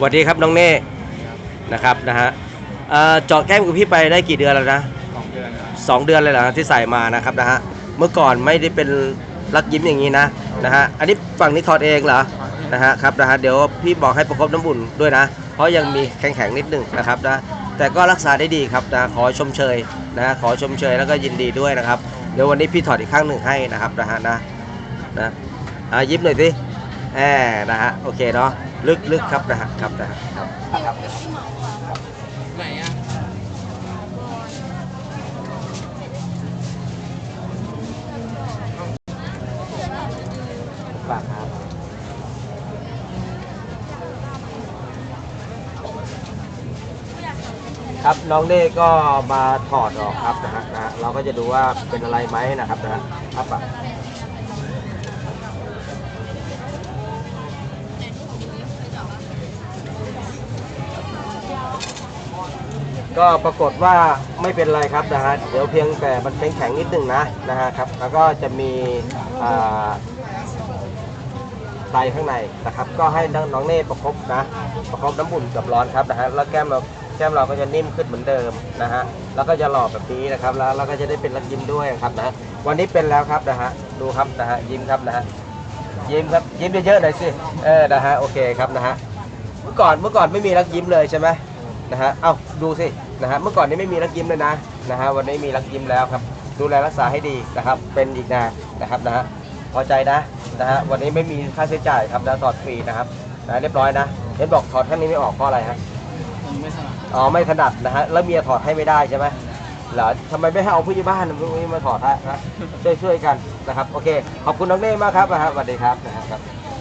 สวัสดีครับน้องเน่นะครับนะฮะเอ่อเจาะแก้มกับพี่ไปได้กี่เดือนแล้วนะสองเดือนครับสองเดือนเลยเหรอที่ใส่มานะครับนะฮะเมื่อก่อนไม่ได้เป็นรักยิ้มอย่างนี้นะนะฮะอันนี้ฝั่งนี้ถอดเองเหรอนะฮะครับนะฮะเดี๋ยวพี่บอกให้ประคบน้ำบุญด้วยนะ เพราะยังมีแข็งๆนิดหนึงนะครับนะแต่ก็รักษาได้ดีครับนะขอชมเชยนะฮะขอชมเชยแล้วก็ยินดีด้วยนะครับเดี๋ยววันนี้พี่ถอดอีกข้างหนึ่งให้นะครับนะฮะนะนะอะยิ้มหน่อยสิ แหมนะฮะ โอเคเนาะ ลึกๆครับนะฮะ ครับนะฮะครับครับไหนอะฝากครับครับน้องเน่ก็มาถอดออกครับนะฮะนะฮะเราก็จะดูว่าเป็นอะไรไหมนะครับนะฮะครับ ก็ปรากฏว่าไม่เป็นไรครับนะฮะเดี๋ยวเพียงแต่มันเป็นแข็งนิดนึงนะนะฮะครับแล้วก็จะมีอ่าไตข้างในนะครับ ก็ให้น้องเน่ประคบนะประคบน้ำอุ่นกับร้อนครับนะฮะแล้วแก้มเราแก้มเราก็จะนิ่มขึ้นเหมือนเดิมนะฮะแล้วก็จะหล่อแบบนี้นะครับ แล้วเราก็จะได้เป็นรักยิ้มด้วยครับนะวันนี้เป็นแล้วครับนะฮะดูครับนะฮะยิ้มครับนะฮะยิ้มครับยิ้มเยอะๆหน่อยสิเออนะฮะโอเคครับนะฮะเมื่อก่อนเมื่อก่อนไม่มีรักยิ้มเลยใช่ไหมนะฮะ เอ้าดูสิ นะฮะเมื่อก่อนนี้ไม่มีรักยิ้มเลยนะนะฮะวันนี้มีรักยิ้มแล้วครับ ดูแลรักษาให้ดีนะครับ เป็นอีกนานนะครับนะฮะพอใจนะนะฮะวันนี้ไม่มีค่าใช้จ่ายครับนะถอดฟรีนะครับนะเรียบร้อยนะเห็นบอกถอดท่านนี้ไม่ออกเพราะอะไรฮะผมไม่ถนัดอ๋อไม่ถนัดนะฮะแล้วเมียถอดให้ไม่ได้ใช่ไหมเหรอทำไมไม่ให้เอาผู้ใหญ่บ้านมาถอดให้ฮะช่วยช่วยๆกันนะครับโอเคขอบคุณน้องเน่มากครับนะฮะสวัสดีครับนะฮะครับ